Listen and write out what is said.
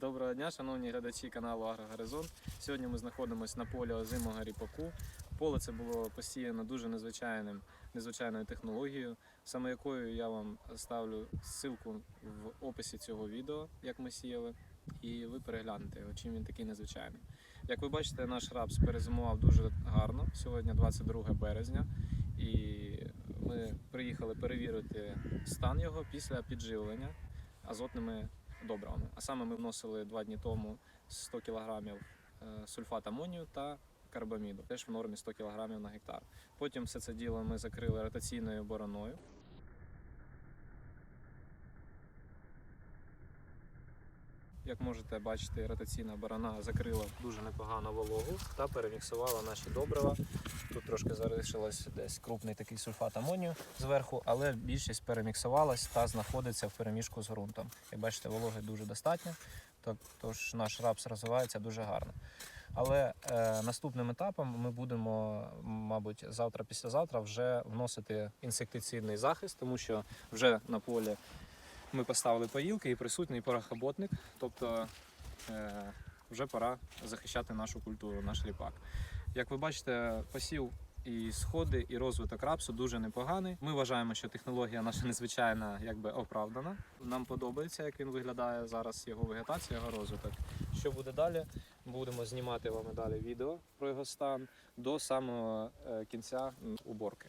Доброго дня, шановні глядачі каналу Агрогоризонт. Сьогодні ми знаходимося на полі озимого ріпаку. Поле це було посіяно дуже незвичайним, незвичайною технологією, саме якою я вам ставлю ссылку в описі цього відео, як ми сіяли, і ви переглянете його, чим він такий незвичайний. Як ви бачите, наш рапс перезимував дуже гарно. Сьогодні 22 березня, і ми приїхали перевірити стан його після підживлення азотними добривами. А саме ми вносили два дні тому 100 кг сульфат амонію та карбаміду, теж в нормі 100 кг на гектар. Потім все це діло ми закрили ротаційною бороною. Як можете бачити, ротаційна борона закрила дуже непогано вологу та переміксувала наші добрива. Тут трошки залишилось десь крупний такий сульфат амонію зверху, але більшість переміксувалась та знаходиться в переміжку з ґрунтом. Як бачите, вологи дуже достатньо, то- тож наш рапс розвивається дуже гарно. Але е, наступним етапом ми будемо, мабуть, завтра, післязавтра вже вносити інсектицидний захист, тому що вже на полі ми поставили поїлки і присутній порохоботник, тобто е, вже пора захищати нашу культуру, наш ліпак. Як ви бачите, посів і сходи, і розвиток рапсу дуже непоганий. Ми вважаємо, що технологія наша незвичайна, якби оправдана. Нам подобається, як він виглядає зараз, його вегетація, його розвиток. Що буде далі? Будемо знімати вам далі відео про його стан до самого е, кінця уборки.